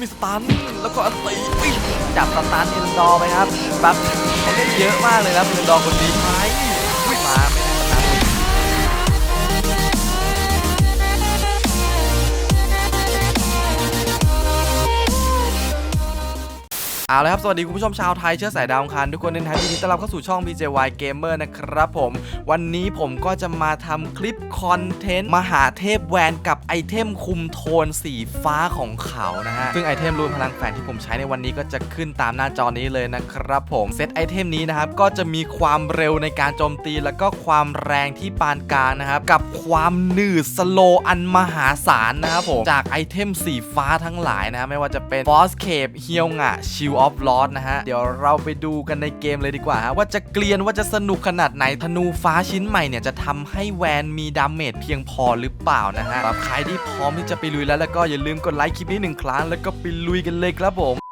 มีสตันแล้วก็อันตีจับสตันเอ็นดอร์ไปครับแบบเขาเล่นเยอะมากเลยครับเอ็นดอร์คนนี้ไป เอาละครับ สวัสดีคุณผู้ชมชาวไทยเชื้อสายดาวอังคารทุกคนในะครับยินดีต้อนรับเข้าสู่ช่อง BJY Gamer นะครับผม วันนี้ผมก็จะมาทำคลิปคอนเทนต์มหาเทพแวนกับไอเทมคุมโทนสีฟ้าของเขานะฮะ ซึ่งไอเทมรวมพลังแฝงที่ผมใช้ในวันนี้ก็จะขึ้นตามหน้าจอนี้เลยนะครับผม เซตไอเทมนี้นะครับ ก็จะมีความเร็วในการโจมตี แล้วก็ความแรงที่ปานกลางนะครับ กับความหนืดสโลอันมหาศาลนะครับผม จากไอเทมสีฟ้าทั้งหลายนะฮะไม่ว่าจะเป็น Boss Cape เฮียวงะ Shield of Lost นะฮะ เดี๋ยวเราไปดูกันในเกมเลยดีกว่าฮะ ว่าจะเกลียนว่าจะสนุกขนาดไหนธนูฟ้าชิ้นใหม่เนี่ย จะทำให้แวนมีดาเมจเพียงพอหรือเปล่านะฮะสำหรับใครที่พร้อมที่จะไปลุยแล้วแล้วก็อย่าลืมกดไลค์คลิปนี้หนึ่งครั้งแล้วก็ไปลุยกันเลยครับผม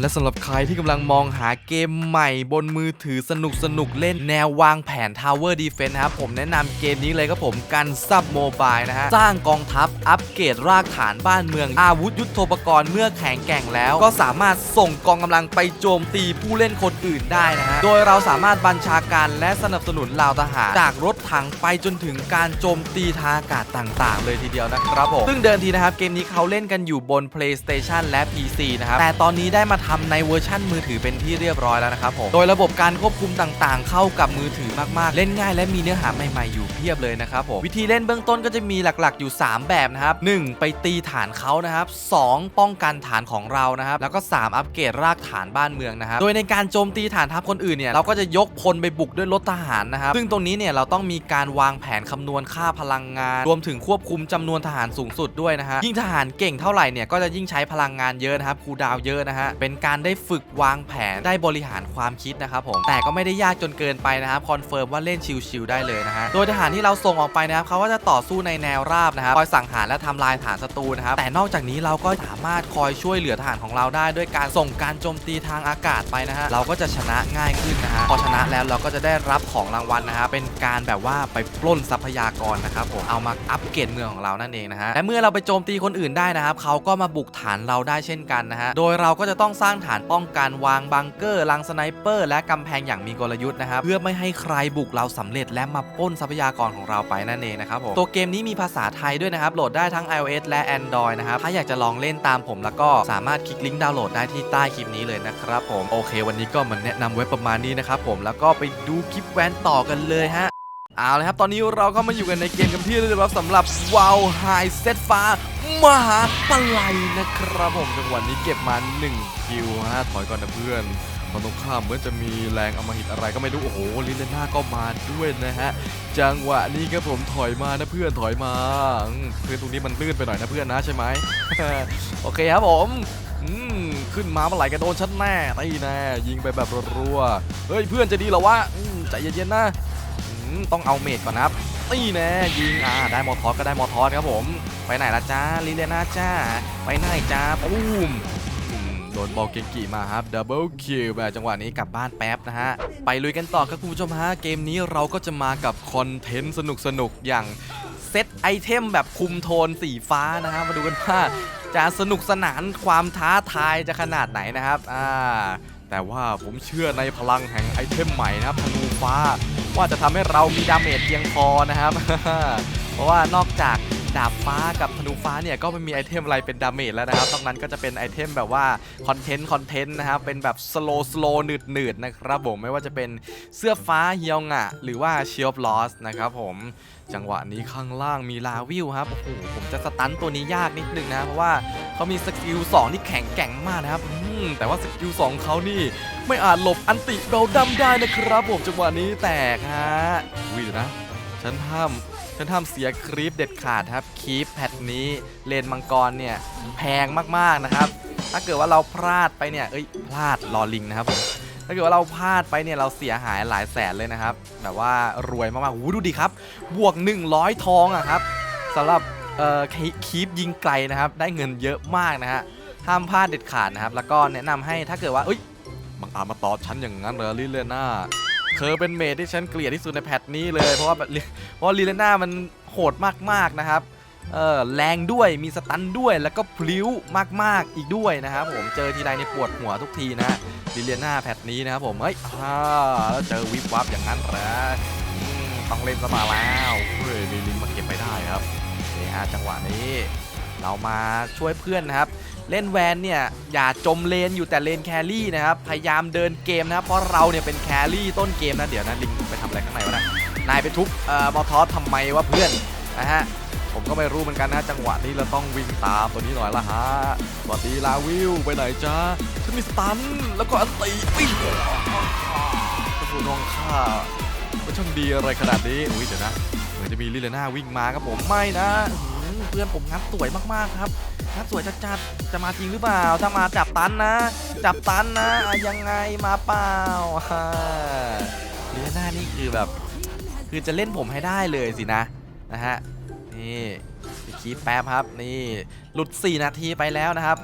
และสำหรับใครที่กำลังมองหาเกมใหม่บนมือถือสนุกสนุกเล่นแนววางแผน Tower Defense นะครับผมแนะนำเกมนี้เลยครับผมกันซับโมบายนะฮะ สร้างกองทัพอัปเกรดรากฐานบ้านเมือง อาวุธยุทโธปกรณ์เมื่อแข็งแกร่งแล้ว ก็สามารถส่งกองกำลังไปโจมตีผู้เล่นคนอื่นได้นะฮะ โดยเราสามารถบัญชาการและสนับสนุนเหล่าทหารจากรถถังไปจนถึงการโจมตีทางอากาศต่าง ๆ เลยทีเดียวนะครับผมซึ่งเดิมทีนะครับเกมนี้เขาเล่นกันอยู่บน PlayStation และ PC นะครับแต่ตอนนี้ได้ได้มาทำในเวอร์ชั่นมือถือเป็นที่เรียบร้อยแล้วนะครับผมโดยระบบการควบคุมต่างๆ เข้ากับมือถือมากๆ เล่นง่ายและมีเนื้อหาใหม่ๆอยู่เพียบเลยนะครับผมวิธีเล่นเบื้องต้นก็จะมีหลักๆอยู่ 3 แบบนะครับ 1. ไปตีฐานเขานะครับ 2. ป้องกันฐานของเรานะครับ แล้วก็ 3 อัปเกรดรากฐานบ้านเมืองนะครับ โดยในการโจมตีฐานทัพคนอื่นเนี่ย เราก็จะยกพลไปบุกด้วยรถทหารนะครับ ซึ่งตรงนี้เนี่ยเราต้องมีการวางแผนคำนวณค่าพลังงาน รวมถึงควบคุมจำนวนทหารสูงสุดด้วยนะฮะ ยิ่งทหารเก่งเท่าไหร่เนี่ยก็จะยิ่งใช้พลังงานเยอะนะครับ คูดาวเยอะนะฮะเป็นการได้ฝึกวางแผนได้บริหารความคิดนะครับผมแต่ก็ไม่ได้ยากจนเกินไปนะครับคอนเฟิร์มว่าเล่นชิลๆได้เลยนะฮะโดยทหารที่เราส่งออกไปนะครับเขาก็จะต่อสู้ในแนวราบนะครับคอยสังหารและทำลายฐานศัตรูนะครับแต่นอกจากนี้เราก็สามารถคอยช่วยเหลือทหารของเราได้ ด้วยการส่งการโจมตีทางอากาศไปนะฮะเราก็จะชนะง่ายขึ้นนะฮะพอชนะแล้วเราก็จะได้รับของรางวัลนะฮะเป็นการแบบว่าไปปล้นทรัพยากรนะครับผมเอามาอัปเกรดเมืองของเรานั่นเองนะฮะและเมื่อเราไปโจมตีคนอื่นได้นะครับเขาก็มาบุกฐานเราได้เช่นกันนะฮะโดยเราก็จะต้องสร้างฐานป้องกันวางบังเกอร์ลังสไนเปอร์และกำแพงอย่างมีกลยุทธ์นะครับเพื่อไม่ให้ใครบุกเราสำเร็จและมาป้นทรัพยากรของเราไปนั่นเองนะครับผมตัวเกมนี้มีภาษาไทยด้วยนะครับโหลดได้ทั้ง iOS และ Android นะครับถ้าอยากจะลองเล่นตามผมแล้วก็สามารถคลิกลิงก์ดาวน์โหลดได้ที่ใต้คลิปนี้เลยนะครับผมโอเค วันนี้ก็มาแนะนำไว้ประมาณนี้นะครับผมแล้วก็ไปดูคลิปแวนต่อกันเลยฮะ เอาละครับ ตอนนี้เราก็มาอยู่กันในเกมกันที่เรียบร้อยสำหรับวาวไฮเซตฟ้ามหาปลัยนะครับผมจังหวะนี้เก็บมา1คิวฮะถอยก่อนนะเพื่อนตอนตรงข้ามเหมือนจะมีแรงอมหิตอะไรก็ไม่รู้ โอ้โห ลิเลน่าก็มาด้วยนะฮะ จังหวะนี้ครับผมถอยมานะเพื่อนถอยมาอืมพื้นตรงนี้มันลื่นไปหน่อยนะเพื่อนนะใช่ไหมโอเคครับผมอืมขึ้นมาเมื่อไหร่ก็โดนฉันแน่ตีแน่ยิงไปแบบรัวๆเฮ้ยเพื่อนจะดีเหรอวะใจเย็นๆนะ ต้องเอาเมดก่อนนะครับนี่แน่ยิงอ่าได้มอทอสก็ได้มอทอสครับผม ไปไหนละจ้าลิเลน่าจ้า ไปไหนจ้าปุ้มโดนบอลเกงกิมาครับดับเบิลคิวแบบจังหวะนี้กลับบ้านแป๊บนะฮะ ไปลุยกันต่อครับคุณผู้ชมฮะ เกมนี้เราก็จะมากับคอนเทนต์สนุกๆ อย่างเซตไอเทมแบบคุมโทนสีฟ้านะฮะมาดูกันว่าจะสนุกสนานความท้าทายจะขนาดไหนนะครับอ่าแต่ว่าผมเชื่อในพลังแห่งไอเทมใหม่นะครับธนูฟ้า ว่าจะทำให้เรามีดาเมจเพียงพอนะครับ เพราะว่านอกจากดาบฟ้ากับธนูฟ้าเนี่ยก็ไม่มีไอเทมอะไรเป็นดาเมจแล้วนะครับนอกนั้นก็จะเป็นไอเทมแบบว่าคอนเทนต์คอนเทนต์นะครับเป็นแบบสโลสโลหนืดหนืดนะครับผมไม่ว่าจะเป็นเสื้อฟ้าเฮียวงะหรือว่าเชียร์ลอสนะครับผมจังหวะนี้ข้างล่างมีลาวิวครับโอ้โหผมจะสตันตัวนี้ยากนิดนึงนะเพราะว่าเขามีสกิล2ที่แข็งแกร่งมากนะครับแต่ว่าสกิล2เขานี่ ไม่อาจหลบอันติเราดำได้นะครับผมจังหวะนี้แตกฮะอุ้ยเดี๋ยวนะ ฉันห้ามฉันห้ามเสียคลิปเด็ดขาดครับคลิปแพทนี้เลนมังกรเนี่ยแพงมากๆนะครับ ถ้าเกิดว่าเราพลาดไปเนี่ยเอ้ยพลาดรอลิงนะครับผมถ้าเกิดว่าเราพลาดไปเนี่ยเราเสียหายหลายแสนเลยนะครับ แบบว่ารวยมากๆโอ้ดูดิครับ บวก 100 ทองอะครับสำหรับเอ่อคีคีปยิงไกลนะครับ ได้เงินเยอะมากนะฮะห้ามพลาดเด็ดขาดนะครับ แล้วก็แนะนำให้ถ้าเกิดว่าเอ้ย บังอาจมาต่อฉันอย่างนั้นเหรอลิเลน่าเธอเป็นเมดที่ฉันเกลียดที่สุดในแพทนี้เลย เพราะว่าเพราะลิเลน่ามันโหดมากๆนะครับเออแรงด้วยมีสตันด้วยแล้วก็พลิ้วมากๆอีกด้วยนะครับผมเจอทีไรในปวดหัวทุกทีนะลิเลียนาแพทนี้นะครับผมเฮ้ยอ่าแล้วเจอวิบวับอย่างนั้นเหรอต้องเล่นซะมาแล้วเฮ้ยมีลิมาเก็บไปได้ครับนี่ฮะจังหวะนี้เรามาช่วยเพื่อนนะครับ เล่นแวนเนี่ยอย่าจมเลนอยู่แต่เลนแครี่นะครับพยายามเดินเกมนะครับเพราะเราเนี่ยเป็นแครี่ต้นเกมนะเดี๋ยวนะลิงไปทำอะไรข้างในวะนะนายไปทุบเอ่อมอทอสทำไมวะเพื่อนนะฮะผมก็ไม่รู้เหมือนกันนะจังหวะนี้เราต้องวิ่งตามตัวนี้หน่อยละฮะสวัสดีลาวิวไปไหนจ้าฉันมีสตันแล้วก็อันตีปิ้งกระสุนของข้ามันช่างดีอะไรขนาดนี้อุ้ยเดี๋ยวนะเหมือนจะมีลิเลน่าวิ่งมาครับผมไม่นะเพื่อนผมงัดสวยมากๆครับ ถ้าสวยจัดๆจะมาจริงหรือเปล่า ถ้ามาจับตันนะ จับตันนะยังไงมาเปล่าฮ่าเลียน่านี่คือแบบ คือจะเล่นผมให้ได้เลยสินะนะฮะนี่อีปแป๊บครับนี่หลุด 4 นาทีไปแล้วนะครับ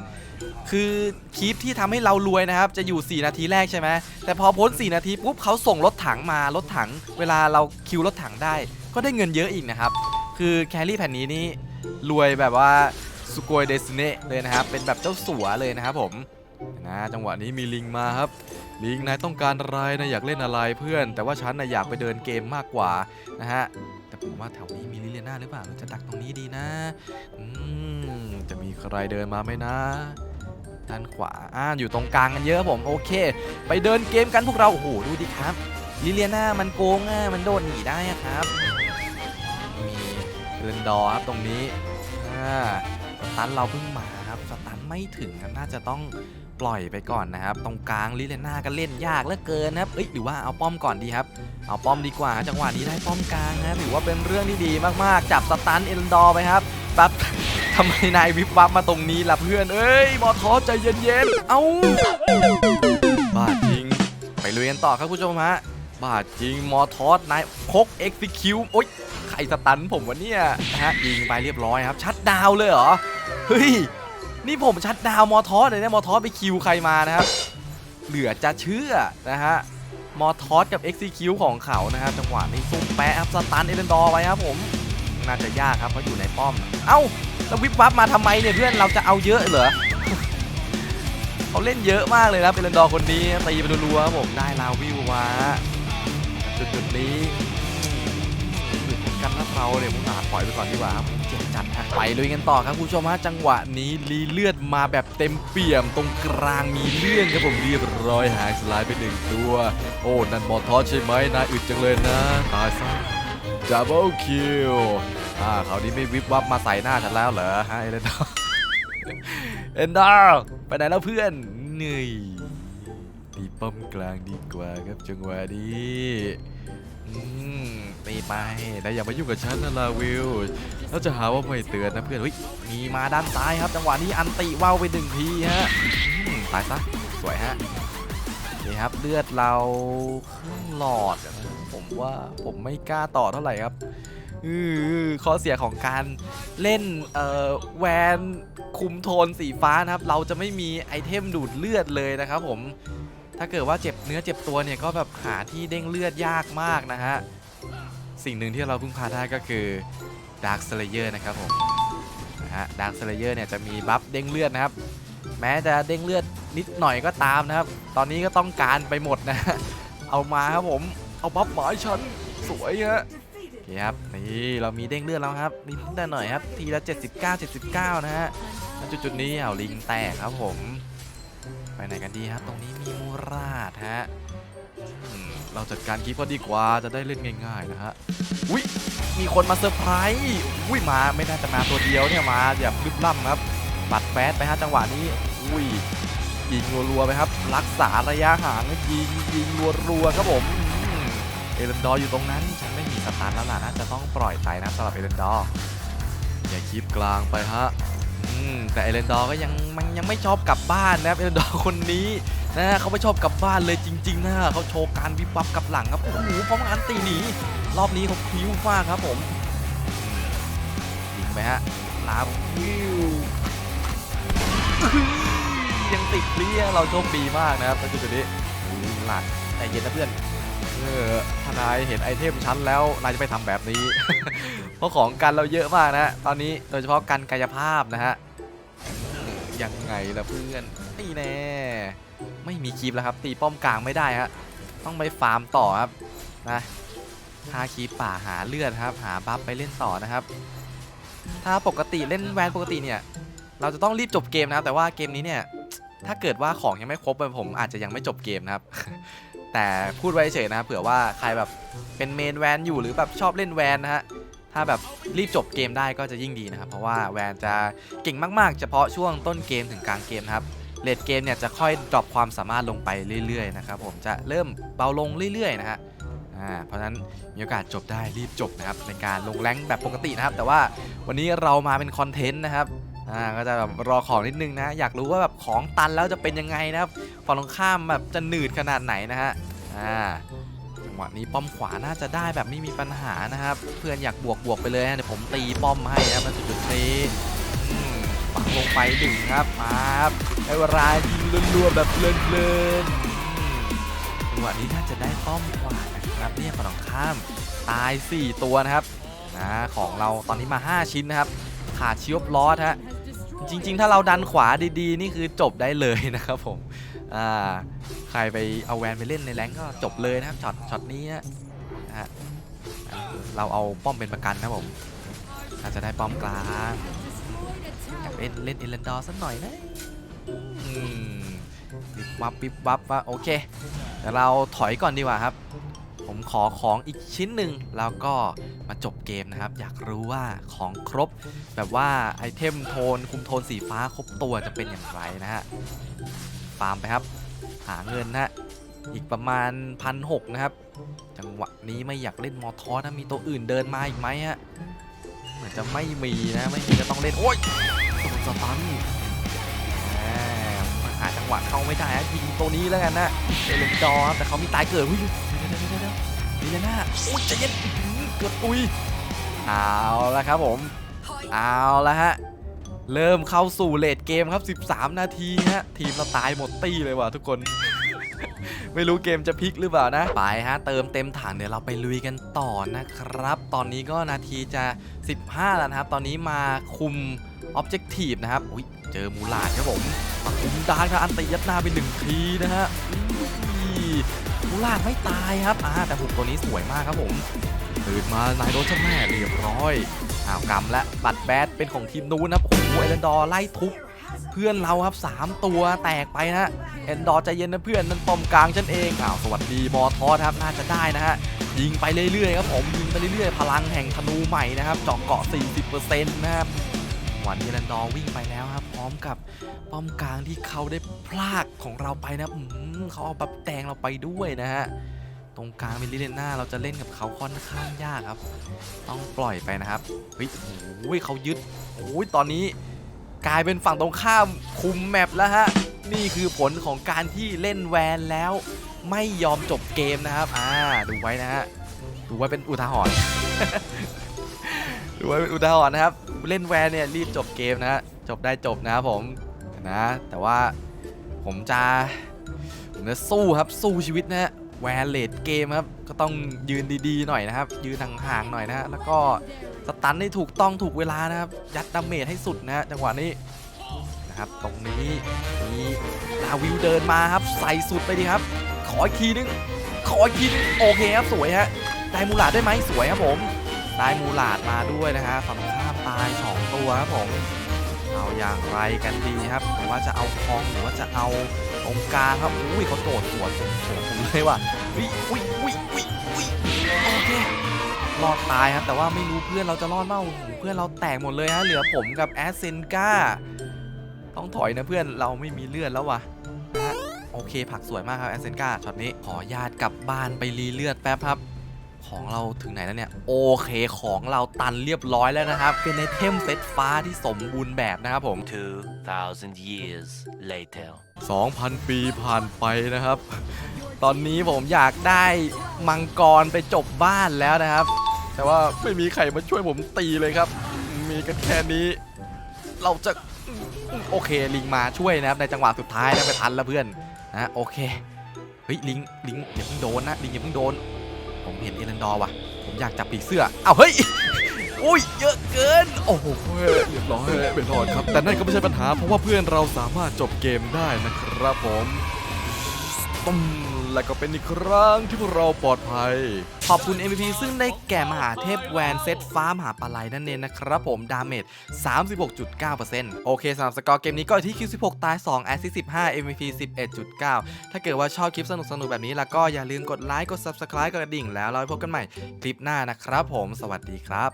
คือคลิปที่ทำให้เรารวยนะครับ จะอยู่ 4 นาทีแรกใช่ไหมแต่พอพ้น 4 นาทีปุ๊บเขาส่งรถถังมารถถัง เวลาเราคิวรถถังได้ ก็ได้เงินเยอะอีกนะครับ คือแครี่แผ่นนี้นี่รวยแบบว่า สุโกยเดสเนะเลยนะครับ เป็นแบบเจ้าสัวเลยนะครับผมนะจังหวะนี้มีลิงมาครับ ลิงนายต้องการอะไรนะอยากเล่นอะไรเพื่อน แต่ว่าฉันนะอยากไปเดินเกมมากกว่านะฮะแต่ผมว่าแถวนี้มีลิเลียนาหรือเปล่าหรือจะดักตรงนี้ดีนะอืมจะมีใครเดินมาไหมนะ ด้านขวาอ่าอยู่ตรงกลางกันเยอะผมโอเค ไปเดินเกมกันพวกเราโอ้โหดูดิครับลิเลียนามันโกงอะมันโดดหนีได้ครับมีเรนดอร์ครับตรงนี้อ่า สตันเราเพิ่งมาครับสตันไม่ถึงครับน่าจะต้องปล่อยไปก่อนนะครับ ตรงกลางลิเลน่าก็เล่นยากเหลือเกินนะครับเอ้ยหรือว่าเอาป้อมก่อนดีครับเอาป้อมดีกว่า จังหวะนี้ได้ป้อมกลางนะถือว่าเป็นเรื่องที่ดีมากๆ จับสตันเอลดอร์ไปครับปั๊บทำไมนายวิบวับมาตรงนี้ล่ะเพื่อนเอ้ยมอทอใจเย็นๆเอ้าบ้าจริงไปลุยกันต่อครับผู้ชมฮะ บ้าจริงมอทอสนายพกเอ็กซิคิวโอ๊ยใครสตันผมวะเนี่ยนะฮะยิงไปเรียบร้อยครับ ชัดดาวเลยเหรอ เฮ้ย นี่ผมชัดดาวมอทอสเลยนะมอทอสไปคิวใครมานะครับ เหลือจะเชื่อนะฮะมอทอสกับ Execute ของเขานะครับจังหวะนี้ซุ่มแปะครับสตันเอเลนดอร์ไปครับผมน่าจะยากครับเพราะอยู่ในป้อม เอ้าแล้ววิบวับมาทำไมเนี่ยเพื่อนเราจะเอาเยอะเหรอเขาเล่นเยอะมากเลยนะเอเลนดอร์คนนี้ตีไปรัวๆครับผมได้ลาวิวมา จุดๆนี้หลุดเหมือนกันนะเราเนี่ยมุงอาปล่อยไปก่อนดีกว่าครับเจ็บจัดฮะไปลุยกันต่อครับคุณผู้ชมฮะจังหวะนี้รีเลือดมาแบบเต็มเปี่ยมตรงกลางมีเลื่อนครับผมเรียบร้อยหายสลด์ไปหนึ่งตัว โอ้นั่นมอทอสใช่ไหมนายอึดจังเลยนะตายซะดับเบิลคิวอ่าคราวนี้ไม่วิบวับมาใส่หน้าฉันแล้วเหรอฮะเอเลนดอร์เอนดอร์ไปไหนแล้วเพื่อนเหนื่อย ป้อมกลางดีกว่าครับจังหวะนี้ตีไปแล้วอย่ามายุ่งกับฉันนะลาวิวแล้วจะหาว่าไม่เตือนนะเพื่อนมีมาด้านซ้ายครับจังหวะนี้อันติว่าวไปหนึ่งทีฮะตายซะสวยฮะนี่ครับเลือดเราครึ่งหลอด ผมว่าผมไม่กล้าต่อเท่าไหร่ครับอือข้อเสียของการเล่นเอ่อแวนคุมโทนสีฟ้านะครับ เราจะไม่มีไอเทมดูดเลือดเลยนะครับผม ถ้าเกิดว่าเจ็บเนื้อเจ็บตัวเนี่ยก็แบบหาที่เด้งเลือดยากมากนะฮะ สิ่งหนึ่งที่เราพิ่งพาได้ก็คือ Dark Slayer นะครับผมนะฮะ Dark Slayer เนี่ยจะมีบัฟเด้งเลือดนะครับ แม้จะเด้งเลือดนิดหน่อยก็ตามนะครับ ตอนนี้ก็ต้องการไปหมดนะ เอามาครับผม เอาบัฟหมายฉันสวยฮะโอเคครับนี่เรามีเด้งเลือดแล้วครับนิดหน่อยครับ ทีละ 79 79 นะฮะณจุดนี้เอาลิงแตกครับผม ไปไหนกันดีครับตรงนี้ ราดฮะเราจัดการคลิปก็ดีกว่าจะได้เล่นง่าย ๆ นะฮะอุ้ยมีคนมาเซอร์ไพรส์อุ้ยมาไม่น่าจะมาตัวเดียวเนี่ยมาแบบลึบล่ำครับปัดแฟสไปฮะจังหวะนี้อุ้ยยิงรัวๆไปครับ รักษาระยะห่างยิงยิงรัวๆครับผมเอเลนดอร์อยู่ตรงนั้นฉันไม่มีสตาร์ทแล้วล่ะน่าจะต้องปล่อยไปนะสำหรับเอเลนดอร์อย่าคลิปกลางไปฮะแต่เอเลนดอร์ก็ยังมันยังไม่ชอบกลับบ้านนะครับเอเลนดอร์คนนี้ นะเขาไม่ชอบกลับบ้านเลยจริง ๆ นะเขาโชว์การวิบวับกลับหลังครับโอ้โหพร้อมอันตีหนีรอบนี้เขาพริ้วมากครับผมยิงไปฮะลาบวิวยังติดเลี้ยเราโชคดีมากนะครับจุดนี้หลัดแต่เย็นนะเพื่อนเออถ้านายเห็นไอเทมชั้นแล้วนายจะไม่ทำแบบนี้ เพราะของกันเราเยอะมากนะฮะตอนนี้โดยเฉพาะกันกายภาพนะฮะยังไงล่ะเพื่อนนี่แน่ ไม่มีคลิปแล้วครับตีป้อมกลางไม่ได้ฮะต้องไปฟาร์มต่อครับนะหาคีปป่าหาเลือดครับ หาบัฟไปเล่นต่อนะครับ ถ้าปกติเล่นแวนปกติเนี่ยเราจะต้องรีบจบเกมนะครับ แต่ว่าเกมนี้เนี่ยถ้าเกิดว่าของยังไม่ครบผมอาจจะยังไม่จบเกมนะครับ แต่พูดไว้เฉยนะครับเผื่อว่าใครแบบเป็นเมนแวนอยู่หรือแบบชอบเล่นแวนนะฮะถ้าแบบรีบจบเกมได้ก็จะยิ่งดีนะครับ เพราะว่าแวนจะเก่งมากๆ เฉพาะช่วงต้นเกมถึงกลางเกมนะครับ เลดเกมเนี่ยจะค่อยดรอปความสามารถลงไปเรื่อยๆนะครับผมจะเริ่มเบาลงเรื่อยๆนะฮะอ่าเพราะนั้นมีโอกาสจบได้รีบจบนะครับในการลงแรงแบบปกตินะครับ แต่ว่าวันนี้เรามาเป็นคอนเทนต์นะครับอ่าก็จะแบบรอของนิดนึงนะอยากรู้ว่าแบบของตันแล้วจะเป็นยังไงนะครับฝั่งตรงข้ามแบบจะหนืดขนาดไหนนะฮะอ่าจังหวะนี้ป้อมขวาน่าจะได้แบบไม่มีปัญหานะครับ เพื่อนอยากบวกบวกไปเลยนะเดี๋ยวผมตีป้อมให้นะครับมันจุดๆนี้ฝังลงไปหนึ่งครับมาครับ ได้เวลายิงรัวๆแบบเพลินๆอืมจังหวะนี้น่าจะได้ป้อมขวานะครับเนี่ยฝั่งตรงข้ามตาย 4 ตัวนะครับนะของเราตอนนี้มา 5 ชิ้นนะครับ ขาดชิวบลอสฮะจริง ๆ ถ้าเราดันขวาดีๆ นี่คือจบได้เลยนะครับผมอ่าใครไปเอาแวนไปเล่นในแรงก็จบเลยนะครับช็อตช็อตนี้นะฮะเราเอาป้อมเป็นประกันนะผมอาจจะได้ป้อมกลางอยากเล่นเล่นเอเลนดอร์สักหน่อยนะอืม ปิบวับปิบวับว่าโอเคเดี๋ยวเราถอยก่อนดีกว่าครับ ผมขอของอีกชิ้นหนึ่งแล้วก็มาจบเกมนะครับ อยากรู้ว่าของครบ แบบว่าไอเทมโทน คุมโทนสีฟ้าครบตัวจะเป็นอย่างไรนะฮะฟาร์มไปครับ หาเงินนะฮะอีกประมาณพันหนะครับ จังหวะนี้ไม่อยากเล่นมอทอนะมีตัวอื่นเดินมาอีกไหมฮะเหมือนจะไม่มีนะไม่มีก็ต้องเล่นโอ้ยสตันแหมมาหาจั งหวะเข้าไม่ได้ฮะยิงตัวนี้แล้วกันนะเอเลนดอแต่เขามีตายเกิดอุ้ยเดียวเดี๋ยวเดี๋ยวเดี๋ยวเดี๋ยวนะโอ้ยใจเย็นเกือบตุยเอาละครับผม เอาละฮะ เริ่มเข้าสู่เลดเกมครับ 13 นาทีฮะ ทีมเราตายหมดตี้เลยว่ะทุกคน ไม่รู้เกมจะพลิกหรือเปล่านะ ไปฮะ เติมเต็มถังเดี๋ยวเราไปลุยกันต่อนะครับ ตอนนี้ก็นาทีจะ 15 แล้วนะครับ ตอนนี้มาคุม Objective นะครับอุ้ยเจอมูลาดครับผมมาคุมดานครับอันตียัดหน้าไปหนึ่งทีนะฮะมูลาดไม่ตายครับอ่าแต่หุกตัวนี้สวยมากครับผมตื่นมานายโดนเจ้าแม่เรียบร้อยอ้าวกำและบัตรแบดเป็นของทีมนู้นนะครับโอ้โหเอเลนดอร์ไล่ทุบเพื่อนเราครับ 3 ตัวแตกไปนะเอเลนดอร์ใจเย็นนะเพื่อนนั่นปอมกลางฉันเองอ้าวสวัสดีมอทอสครับน่าจะได้นะฮะยิงไปเรื่อยๆครับผมยิงไปเรื่อยๆ พลังแห่งธนูใหม่นะครับเจาะเกาะ 40%นะครับ วันนี้เอเลนดอร์วิ่งไปแล้วครับพร้อมกับป้อมกลางที่เขาได้พลากของเราไปนะเขาเอาบับแตงเราไปด้วยนะฮะตรงกลางมิลลิเลน่าเราจะเล่นกับเขาค่อนข้างยากครับ ต้องปล่อยไปนะครับเฮ้ยโอ้ยเขายึดโอ้ยตอนนี้กลายเป็นฝั่งตรงข้ามคุมแมปแล้วฮะนี่คือผลของการที่เล่นแวนแล้วไม่ยอมจบเกมนะครับ อ่า ดูไว้นะฮะ ดูไว้เป็นอุทาหรณ์ ดูไว้เป็นอุทาหรณ์นะครับ เล่นแวนเนี่ยรีบจบเกมนะฮะจบได้จบนะครับผมนะแต่ว่าผมจะผมจะสู้ครับสู้ชีวิตนะฮะแวนเลดเกมครับก็ต้องยืนดีๆหน่อยนะครับ ยืนห่างๆหน่อยนะฮะแล้วก็สตันให้ถูกต้องถูกเวลานะครับ ยัดดาเมจให้สุดนะฮะจังหวะนี้นะครับตรงนี้มีลาวิวเดินมาครับ ใส่สุดไปดีครับ ขออีกทีนึงขออีกทีนึงโอเคครับสวยฮะได้มูลาดได้ไหมสวยครับผม ได้มูลาดมาด้วยนะฮะฝั่งข้ามตายสองตัวครับผมเอาอย่างไรกันดีครับหรือว่าจะเอาทองหรือว่าจะเอาตรงกลางครับอุ้ยเขาโดดสวนผมผมเลยว่ะอุ้ยอุ้ยอุ้ยอุ้ยอุ้ยโอเครอดตายครับแต่ว่าไม่รู้เพื่อนเราจะรอดเปล่าเพื่อนเราแตกหมดเลยฮะเหลือผมกับแอสเซนกาต้องถอยนะเพื่อนเราไม่มีเลือดแล้วว่ะนะฮะโอเคผักสวยมากครับแอสเซนกาช็อตนี้ขอญาตกลับบ้านไปรีเลือดแป๊บครับ ของเราถึงไหนแล้วเนี่ย โอเคของเราตันเรียบร้อยแล้วนะครับ เป็นไอเทมเซตฟ้าที่สมบูรณ์แบบนะครับผม 2,000 years later. 2,000 ปีผ่านไปนะครับ ตอนนี้ผมอยากได้มังกรไปจบบ้านแล้วนะครับ แต่ว่าไม่มีใครมาช่วยผมตีเลยครับ มีกันแค่นี้ เราจะโอเคลิงมาช่วยนะครับในจังหวะสุดท้ายนะไปทันแล้วเพื่อนนะโอเคเฮ้ยลิงลิงอย่าเพิ่งโดนนะลิงอย่าเพิ่งโดน ผมเห็นเอเลนดอร์ว่ะ ผมอยากจับปีกเสื้ออ้าวเฮ้ยอุ้ยเยอะเกิน โอ้โหเรียบร้อยไปรอดครับ แต่นั่นก็ไม่ใช่ปัญหา เพราะว่าเพื่อนเราสามารถจบเกมได้นะครับผมตุ้ม และก็เป็นอีกครั้งที่พวกเราปลอดภัย ขอบคุณ MVP ซึ่งได้แก่มหาเทพแวนเซตฟ้ามหาปลาไหลนั่นเองนะครับผม ดาเมจ 36.9%โอเคสำหรับสกอร์เกมนี้ก็อีที่คิว 16 ตาย 2 แอสซิส15 MVP 11.9 ถ้าเกิดว่าชอบคลิปสนุกๆแบบนี้ แล้วก็อย่าลืมกดไลค์ กด Subscribe กดกระดิ่งแล้วเราพบกันใหม่คลิปหน้านะครับผม สวัสดีครับ